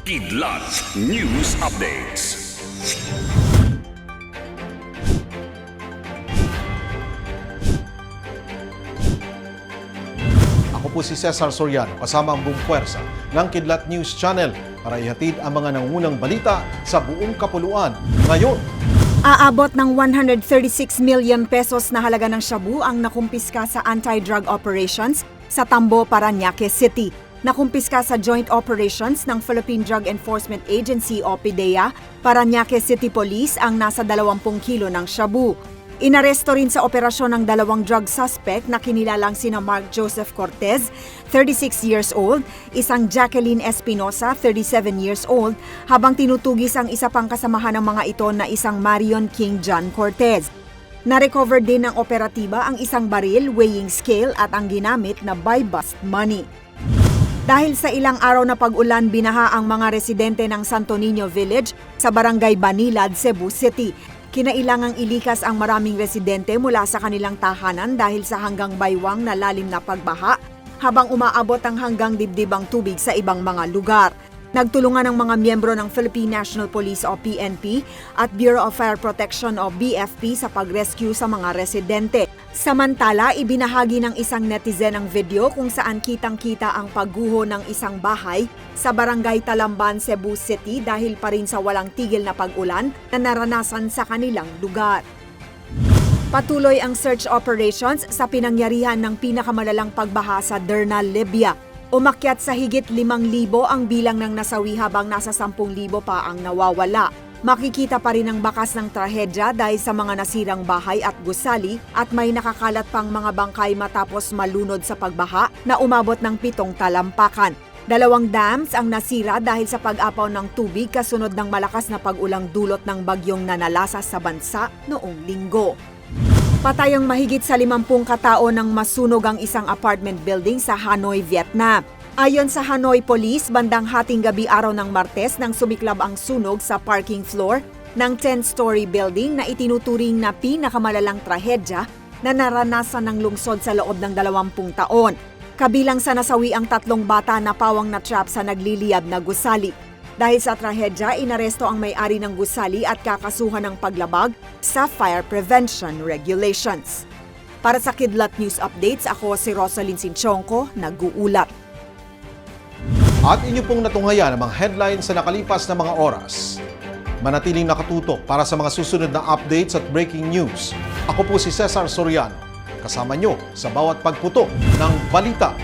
Kidlat News Updates. Ako po si Cesar Soriano kasama ang buong puwersa ng Kidlat News Channel para ihatid ang mga nangunang balita sa buong kapuluan. Ngayon, Aabot ng 136 million pesos na halaga ng shabu ang nakumpiska sa anti-drug operations sa Tambo, Paranaque City. Nakumpiska sa joint operations ng Philippine Drug Enforcement Agency o PDEA, Paranaque City Police ang nasa 20 kilo ng shabu. Inaresto rin sa operasyon ng dalawang drug suspect na kinilalang sina Mark Joseph Cortez, 36 years old, isang Jacqueline Espinosa, 37 years old, habang tinutugis ang isa pang kasamahan ng mga ito na isang Marion King John Cortez. Na-recover din ng operatiba ang isang baril, weighing scale at ang ginamit na buy-bust money. Dahil sa ilang araw na pag-ulan, binaha ang mga residente ng Santo Niño Village sa Barangay Banilad, Cebu City. Kinailangang ilikas ang maraming residente mula sa kanilang tahanan dahil sa hanggang baywang na lalim na pagbaha habang umaabot ang hanggang dibdib ang tubig sa ibang mga lugar. Nagtulungan ng mga miyembro ng Philippine National Police o PNP at Bureau of Fire Protection o BFP sa pag-rescue sa mga residente. Samantala, ibinahagi ng isang netizen ang video kung saan kitang-kita ang pagguho ng isang bahay sa barangay Talamban, Cebu City dahil pa rin sa walang tigil na pag-ulan na naranasan sa kanilang lugar. Patuloy ang search operations sa pinangyarihan ng pinakamalalang pagbaha sa Derna, Libya. Umakyat sa higit 5,000 ang bilang ng nasawi habang nasa 10,000 pa ang nawawala. Makikita pa rin ang bakas ng trahedya dahil sa mga nasirang bahay at gusali at may nakakalat pang mga bangkay matapos malunod sa pagbaha na umabot ng pitong talampakan. Dalawang dams ang nasira dahil sa pag-apaw ng tubig kasunod ng malakas na pag-ulang dulot ng bagyong nanalasa sa bansa noong linggo. Patay ang mahigit sa 50 katao nang masunog ang isang apartment building sa Hanoi, Vietnam. Ayon sa Hanoi Police, bandang hating gabi araw ng Martes nang sumiklab ang sunog sa parking floor ng 10-story building na itinuturing na pinakamalalang trahedya na naranasan ng lungsod sa loob ng 20 taon. Kabilang sa nasawi ang tatlong bata na pawang na-trap sa nagliliyab na gusali. Dahil sa trahedya, inaresto ang may-ari ng gusali at kakasuhan ng paglabag sa fire prevention regulations. Para sa Kidlat News Updates, ako si Rosalyn Sinchonko, nag-uulat. at inyo pong natunghayan ang mga headlines sa nakalipas na mga oras. Manatiling nakatutok para sa mga susunod na updates at breaking news. Ako po si Cesar Soriano, kasama nyo sa bawat pagputok ng balita.